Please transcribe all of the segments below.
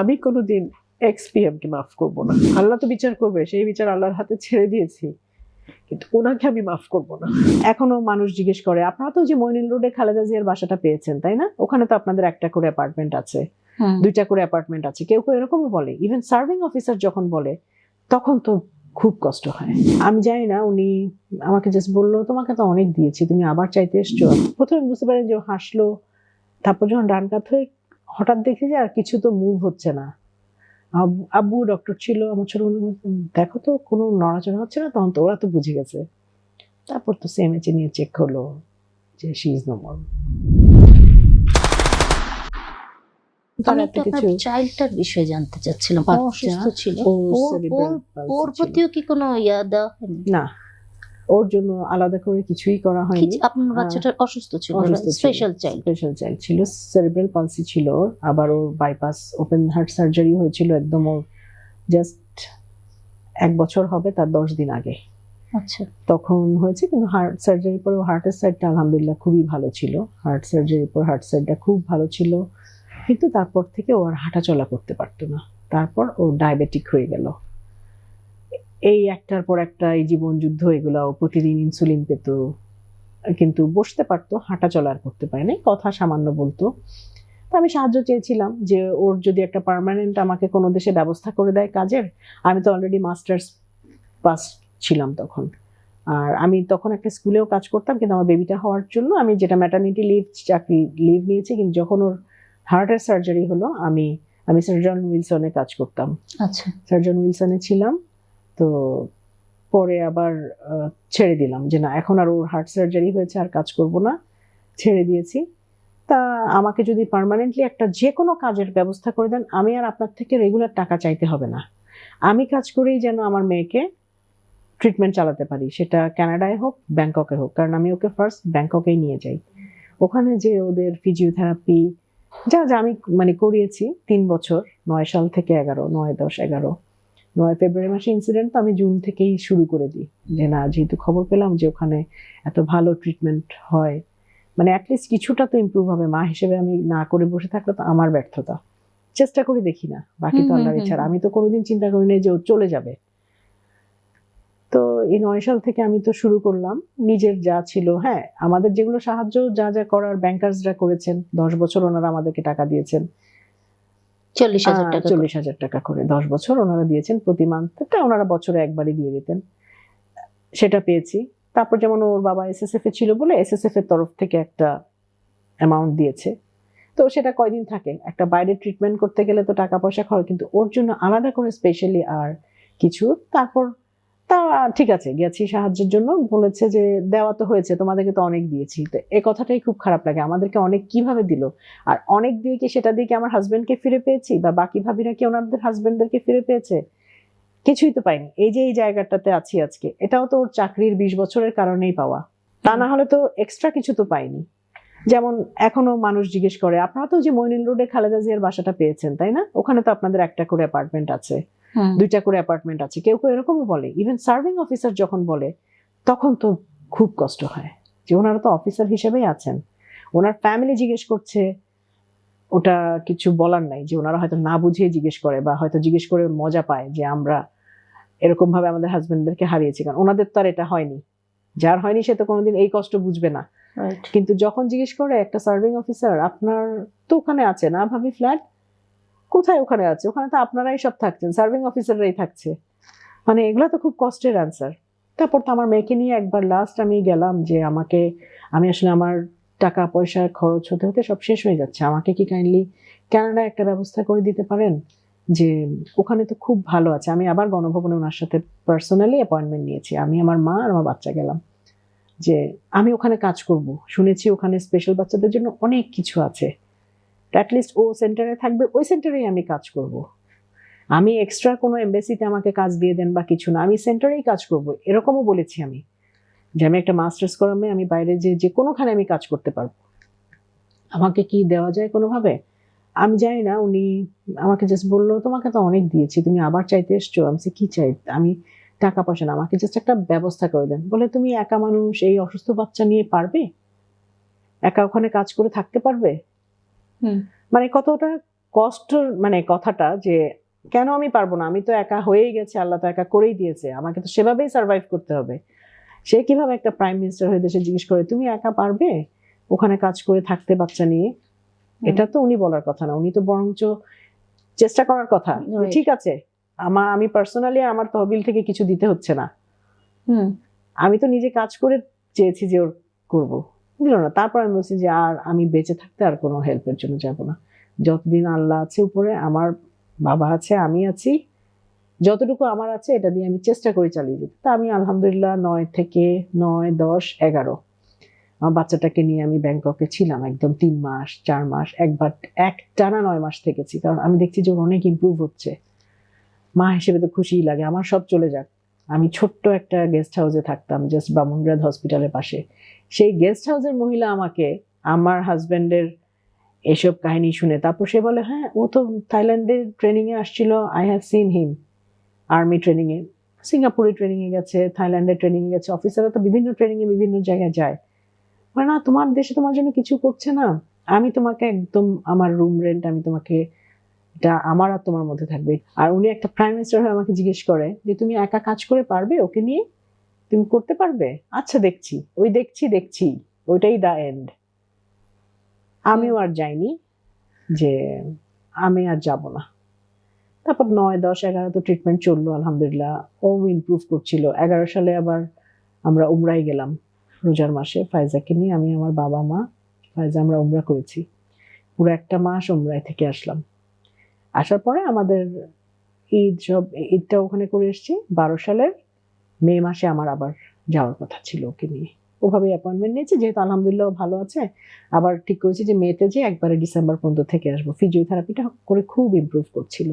আমি কোনোদিন এক্স কে মাফ করব না। আল্লাহ তো বিচার করবে সেই বিচার আল্লাহর হাতে ছেড়ে দিয়েছি। কিন্তু ওনাকে আমি মাফ করব না। এখনও মানুষ জিজ্ঞেস করে আপনারা তো যে মইনুল রোডে খালেদা জিয়ার বাসাটা পেয়েছেন তাই না? ওখানে তো আপনাদের একটা করে অ্যাপার্টমেন্ট আছে দুইটা করে অ্যাপার্টমেন্ট আছে। কেউ কেউ এরকমও বলে ইভেন সার্ভিং অফিসার যখন বলে তখন তো খুব কষ্ট হয়। আমি জানি না উনি আমাকে জাস্ট বলল তোমাকে তো অনেক দিয়েছি তুমি আবার চাইতে এসছো। প্রথমে বুঝতে পারেন যে হাসলো তারপর যখন ডান কাত হয়ে হঠাৎ দেখি যে আর কিছু তো মুভ হচ্ছে না। আব্বু ডক্টর ছিল আমার ছোট বোন দেখো তো কোনো নড়াচড়া হচ্ছে না তখন তো ওরা তো বুঝে গেছে। তারপর তো সিএমএচে নিয়ে চেক হলো যে শি ইজ নো মোর আমি চাইল্ডটার বিষয়ে জানতে চাচ্ছিলাম অসুস্থ ছিল। ওর- ওর- palsy ওর ছিল। প্রতিও কি কোনো ইয়া দেওয়া না। ওর জন্য আলাদা করে কিছুই করা হয়নি। আপনার বাচ্চাটা অসুস্থ ছিল স্পেশাল চাইল্ড স্পেশাল চাইল্ড ছিল। সেরিব্রাল পালসি ছিল ওর। আবার ওর বাইপাস ওপেন হার্ট সার্জারি হয়েছিল একদম ওর জাস্ট এক বছর হবে তার দশ দিন আগে। আচ্ছা। তখন হয়েছে কিন্তু হার্ট সার্জারির পরে হার্টের সাইডটা আলহামদুলিল্লাহ খুবই ভালো ছিল। হার্ট সার্জারির পর হার্ট সাইডটা খুব ভালো ছিল। কিন্তু তারপর থেকে ও আর হাঁটাচলা করতে পারতো না। তারপর ও ডায়াবেটিক হয়ে গেল। এই একটার পর একটা এই জীবন যুদ্ধ এগুলো প্রতিদিন ইনসুলিন পেত কিন্তু বসতে পারতো হাঁটা চলার করতে পারে নাই কথা সামান্য বলতো। তো আমি সাহায্য চেয়েছিলাম যে ওর যদি একটা পার্মানেন্ট আমাকে কোনো দেশে ব্যবস্থা করে দেয় কাজের আমি তো অলরেডি মাস্টার্স পাস ছিলাম তখন। আর আমি তখন একটা স্কুলেও কাজ করতাম কিন্তু আমার বেবিটা হওয়ার জন্য আমি যেটা ম্যাটার্নিটি লিভ চাকরি লিভ নিয়েছি কিন্তু যখন ওর হার্টের সার্জারি হলো আমি আমি সার্জন উইলসনে কাজ করতাম। আচ্ছা। সার্জন উইলসনে ছিলাম। তো পরে আবার ছেড়ে দিলাম যে না, এখন আর ওর হার্ট সার্জারি হয়েছে, আর কাজ করব না, ছেড়ে দিয়েছি। তা আমাকে যদি পার্মানেন্টলি একটা যে কোনো কাজের ব্যবস্থা করে দেন, আমি আর আপনার থেকে রেগুলার টাকা চাইতে হবে না। আমি কাজ করেই যেন আমার মেয়েকে ট্রিটমেন্ট চালাতে পারি, সেটা কানাডায় হোক ব্যাংককে হোক, কারণ আমি ওকে ফার্স্ট ব্যাংককেই নিয়ে যাই। ওখানে যে ওদের ফিজিওথেরাপি যা যা আমি মানে করিয়েছি, তিন বছর, নয় সাল থেকে এগারো, নয় দশ, এগারো নয় ফেব্রুয়ারি মাসে ইনসিডেন্ট তো আমি জুন থেকেই শুরু করে দিই। যে না যেহেতু খবর পেলাম যে ওখানে এত ভালো ট্রিটমেন্ট হয় মানে অ্যাটলিস্ট কিছুটা তো ইমপ্রুভ হবে। মা হিসেবে আমি না করে বসে থাকলে তো আমার ব্যর্থতা। চেষ্টা করে দেখি না বাকি তো আল্লাহর ইচ্ছা আমি তো কোনোদিন চিন্তা করি না যে ও চলে যাবে। তো এই নয় সাল থেকে আমি তো শুরু করলাম। নিজের যা ছিল হ্যাঁ আমাদের যেগুলো সাহায্য যা যা করার ব্যাংকার্সরা করেছেন দশ বছর ওনারা আমাদেরকে টাকা দিয়েছেন। চল্লিশ হাজার টাকা চল্লিশ হাজার টাকা করে। দশ বছর ওনারা দিয়েছেন প্রতি মান্থটা ওনারা বছরে একবারই দিয়ে দিতেন। সেটা পেয়েছি। তারপর যেমন ওর বাবা এসএসএফ এ ছিল বলে এসএসএফ এর তরফ থেকে একটা অ্যামাউন্ট দিয়েছে। তো সেটা কয়দিন থাকে? একটা বাইরে ট্রিটমেন্ট করতে গেলে তো টাকা পয়সা খরচ কিন্তু ওর জন্য আলাদা করে স্পেশালি আর কিছু। তারপর তা ঠিক আছে, গেছি সাহায্যের জন্য। বলেছে যে, দেওয়া তো হয়েছে, তোমাদেরকে তো অনেক দিয়েছি। তো এ কথাটাই খুব খারাপ লাগে। আমাদেরকে অনেক কীভাবে দিল? আর অনেক দিয়ে কি সেটা দিয়ে কি আমার হাজবেন্ডকে ফিরে পেয়েছি? বা বাকি ভাবিরা কি ওনাদের হাজবেন্ডদেরকে ফিরে পেয়েছে? কিছুই তো পাইনি। এই যে এই জায়গাটাতে আছি আজকে, এটাও তো ওর চাকরির বিশ বছরের কারণেই পাওয়া। তা না হলে তো এক্সট্রা কিছু তো পাইনি। যেমন এখনও মানুষ জিজ্ঞেস করে, আপনারা তো যে মইনুল রোডে খালেদা জিয়ার বাসাটা পেয়েছেন, তাই না? ওখানে তো আপনাদের একটা করে অ্যাপার্টমেন্ট আছে। দুইটা করে অ্যাপার্টমেন্ট আছে। কেউ কেউ এরকমও বলে। ইভেন সার্ভিং অফিসার যখন বলে তখন তো খুব কষ্ট হয় যে ওনারা তো অফিসার হিসেবেই আছেন। ওনার ফ্যামিলি জিজ্ঞেস করছে ওটা কিছু বলার নাই যে ওনারা হয়তো না বুঝিয়ে জিজ্ঞেস করে বা হয়তো জিজ্ঞেস করে মজা পায় যে আমরা এরকম ভাবে আমাদের হাজবেন্ডদেরকে হারিয়েছি। কারণ ওনাদের তো আর এটা হয়নি। যার হয়নি সে তো কোনোদিন এই কষ্ট বুঝবে না। কিন্তু যখন জিজ্ঞেস করে একটা সার্ভিং অফিসার আপনার তো ওখানে আছে না ভাবি ফ্ল্যাট কোথায় ওখানে আছে? ওখানে তো আপনারাই সব থাকছেন সার্ভিং অফিসাররাই থাকছে। মানে এগুলো তো খুব কষ্টের অ্যান্সার তারপর তো আমার মেয়েকে নিয়ে একবার লাস্ট আমি গেলাম যে আমাকে, আমি আসলে আমার টাকা, পয়সা, খরচ হতে হতে সব শেষ হয়ে যাচ্ছে। আমাকে কি কাইন্ডলি কানাডায় একটা ব্যবস্থা করে দিতে পারেন? যে ওখানে তো খুব ভালো আছে। আমি আবার গণভবনে ওনার সাথে পার্সোনালি অ্যাপয়েন্টমেন্ট নিয়েছি। আমি আমার মা আর আমার বাচ্চা গেলাম। যে আমি ওখানে কাজ করব। শুনেছি ওখানে স্পেশাল বাচ্চাদের জন্য অনেক কিছু আছে। অ্যাটলিস্ট ও সেন্টারে থাকবে, ওই সেন্টারেই আমি কাজ করব। আমি এক্সট্রা কোনো এমবেসিতে আমাকে কাজ দিয়ে দেন বা কিছু না, আমি সেন্টারেই কাজ করব, এরকমও বলেছি আমি। যে আমি একটা মাস্টার্স করামে আমি বাইরে যে যে কোনোখানে আমি কাজ করতে পারব। আমাকে কি দেওয়া যায় কোনোভাবে? আমি জানি না, উনি আমাকে জাস্ট বলল, তোমাকে তো অনেক দিয়েছি, তুমি আবার চাইতে এসছো? আমি কি চাই? আমি টাকা পয়সা না, আমাকে জাস্ট একটা ব্যবস্থা করে দেন। বলে, তুমি একা মানুষ, এই অসুস্থ বাচ্চা নিয়ে পারবে? একা ওখানে কাজ করে থাকতে পারবে। মানে কতটা কষ্ট মানে কথাটা যে কেন আমি পারব না? আমি তো একা হয়েই গেছে আল্লাহ তো একা করেই দিয়েছে। আমাকে তো সেভাবেই সার্ভাইভ করতে হবে। সে কীভাবে একটা প্রাইম মিনিস্টার হয়ে দেশে জিজ্ঞেস করে তুমি একা পারবে ওখানে কাজ করে থাকতে বাচ্চা নিয়ে? এটা তো উনি বলার কথা না। উনি তো বরঞ্চ চেষ্টা করার কথা ঠিক আছে আমার আমি পার্সোনালি আমার তহবিল থেকে কিছু দিতে হচ্ছে না। হুম। আমি তো নিজে কাজ করে চেয়েছি যে ওর করব। দিল না? তারপর আমি বলছি যে, আর আমি বেঁচে থাকতে আর কোনো হেল্পের জন্য যাব না। যতদিন আল্লাহ আছে উপরে, আমার বাবা আছে, আমি আছি, যতটুকু আমার আছে, এটা দিয়ে আমি চেষ্টা করে চালিয়ে যেতে। তা আমি আলহামদুলিল্লাহ নয় থেকে নয়, দশ, এগারো আমার বাচ্চাটাকে নিয়ে আমি ব্যাংককে ছিলাম একদম তিন মাস, চার মাস, একবার এক টানা নয় মাস থেকেছি। কারণ আমি দেখছি যে ওর অনেক ইমপ্রুভ হচ্ছে। মা হিসেবে তো খুশিই লাগে, আমার সব চলে যাক। আমি ছোট্ট একটা গেস্ট হাউসে থাকতাম জাস্ট বামুনরাদ হসপিটালের পাশে। সেই গেস্ট হাউসের মহিলা আমাকে আমার হাজব্যান্ডের এসব কাহিনী শুনে, তারপর সে বলে হ্যাঁ ও তো থাইল্যান্ডের ট্রেনিং এ আসছিল I have seen him army ট্রেনিংয়ে সিঙ্গাপুরে ট্রেনিং এ গেছে থাইল্যান্ডের ট্রেনিংয়ে গেছে অফিসাররা তো বিভিন্ন ট্রেনিংয়ে বিভিন্ন জায়গায় যায়। বলে, না, তোমার দেশে তোমার জন্য কিছু করছে না। আমি তোমাকে একদম, আমার রুম রেন্ট আমি তোমাকে এটা আমার আর তোমার মধ্যে থাকবে। আর উনি একটা প্রাইম মিনিস্টার হয়ে আমাকে জিজ্ঞেস করে যে, তুমি একা কাজ করে পারবে? ওকে নিয়ে তুমি করতে পারবে? আচ্ছা দেখছি। ওই দেখছি দেখছি। ওইটাই দা এন্ড আমিও আর যাইনি যে, আমি আর যাব না। তারপর নয়, দশ, এগারো তো ট্রিটমেন্ট চলল, আলহামদুলিল্লাহ। ও ইমপ্রুভ করছিল। এগারো সালে আবার আমরা উমরাই গেলাম রোজার মাসে ফায়জাকে নিয়ে। আমি, আমার বাবা, মা, ফায়জা, আমরা উমরা করেছি। পুরো একটা মাস উমরাই থেকে আসলাম। আসার পরে আমাদের ঈদ সব, ঈদটা ওখানে করে এসেছি। বারো সালের মে মাসে আমার আবার যাওয়ার কথা ছিল ওকে নিয়ে। ওভাবে অ্যাপয়েন্টমেন্ট নিয়েছি, যেহেতু আলহামদুলিল্লাহ ভালো আছে। আবার ঠিক করেছি যে মেতে যে একবারে ডিসেম্বর পর্যন্ত থেকে আসব। ফিজিওথেরাপিটা করে খুব ইমপ্রুভ করছিল।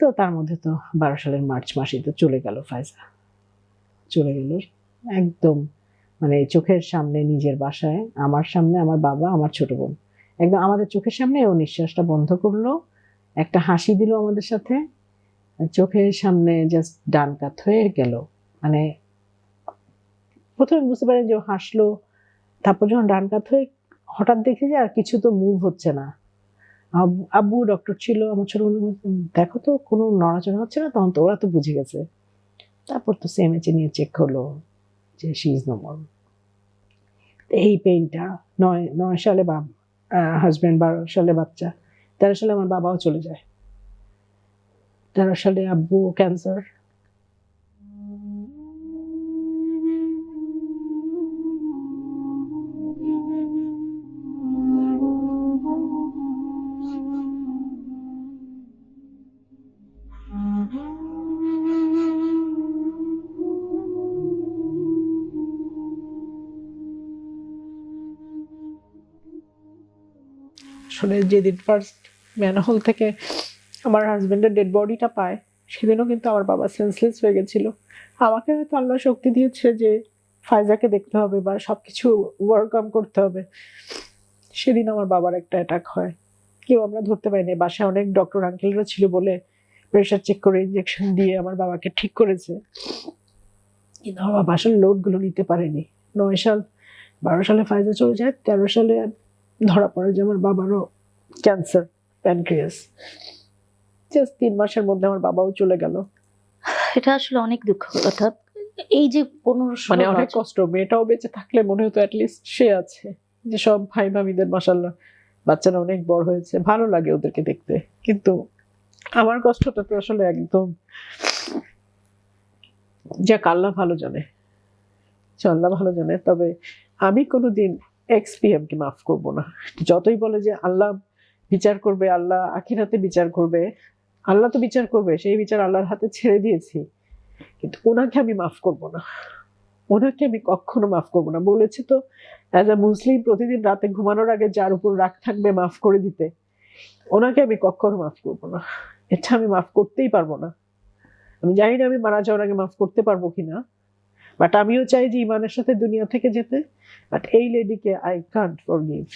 তো তার মধ্যে তো বারো সালের মার্চ মাসে তো চলে গেল ফায়জা চলে গেল একদম মানে চোখের সামনে নিজের বাসায়, আমার সামনে, আমার বাবা, আমার ছোট বোন। একদম আমাদের চোখের সামনে ও নিঃশ্বাসটা বন্ধ করল। একটা হাসি দিল আমাদের সাথে। চোখের সামনে জাস্ট ডান কাত হয়ে গেল। মানে প্রথমে বুঝতে পারেন যে হাসলো, তারপর যখন ডান কাত হয়ে হঠাৎ দেখি যে আর কিছু তো মুভ হচ্ছে না। আব- আব্বু ডক্টর ছিল, আমার ছোট দেখো তো, কোনো নড়াচড়া হচ্ছে না? তখন তো ওরা তো বুঝে গেছে। তারপর তো সিএমএচে নিয়ে চেক হলো যে শি ইজ নো মোর এই পেইনটা নয় নয় সালে বা হাজব্যান্ড বারো সালে বাচ্চা। তেরো সালে আমার বাবাও চলে যায়। তেরো সালে আব্বু ক্যান্সার আসলে যেদিন ফার্স্ট ম্যানহোল থেকে আমার হাজব্যান্ডের ডেড বডিটা পায়, সেদিনও কিন্তু আমার বাবা সেন্সলেস হয়ে গেছিল। আমাকে হয়তো আল্লাহ শক্তি দিয়েছে যে ফাইজাকে দেখতে হবে বা সব কিছু ওয়ার্কআম করতে হবে। সেদিন আমার বাবার একটা অ্যাটাক হয়। কেউ আমরা ধরতে পারিনি। বাসায় অনেক ডক্টর আঙ্কেলরা ছিল বলে প্রেশার চেক করে ইঞ্জেকশন দিয়ে আমার বাবাকে ঠিক করেছে। কিন্তু আমার আসলে লোডগুলো নিতে পারেনি। নয় সাল, বারো সালে ফাইজা চলে যায়, তেরো সালে ধরা পড়ে যে আমার বাবারও ক্যান্সার প্যানক্রিয়াস জাস্ট তিন মাসের মধ্যে আমার বাবাও চলে গেল। এটা আসলে অনেক দুঃখ কথা এই যে পনেরো মানে অনেক কষ্ট মেয়েটাও বেঁচে থাকলে মনে হতো অ্যাটলিস্ট সে আছে। যে সব ভাই ভাবিদের মাসাল্লাহ বাচ্চারা অনেক বড় হয়েছে ভালো লাগে ওদেরকে দেখতে। কিন্তু আমার কষ্টটা তো আসলে একদম যাক আল্লাহ ভালো জানে। যে আল্লাহ ভালো জানে। তবে আমি কোনোদিন কে মাফ করব না। যতই বলে যে আল্লাহ বিচার করবে, আল্লাহ আখিরাতে বিচার করবে, আল্লাহ তো বিচার করবে, সেই বিচার আল্লাহর হাতে ছেড়ে দিয়েছি। কিন্তু ওনাকে আমি মাফ করব না। ওনাকে আমি কখনো মাফ করব না। বলেছি তো অ্যাজ আ মুসলিম প্রতিদিন রাতে ঘুমানোর আগে যার উপর রাগ থাকবে মাফ করে দিতে। ওনাকে আমি কখনো মাফ করব না। এটা আমি মাফ করতেই পারব না। আমি জানি না আমি মারা যাওয়ার আগে মাফ করতে পারব কিনা। বাট আমিও চাই যে ইমানের সাথে দুনিয়া থেকে যেতে। বাট এই লেডিকে আই কান্ট ফরগিভ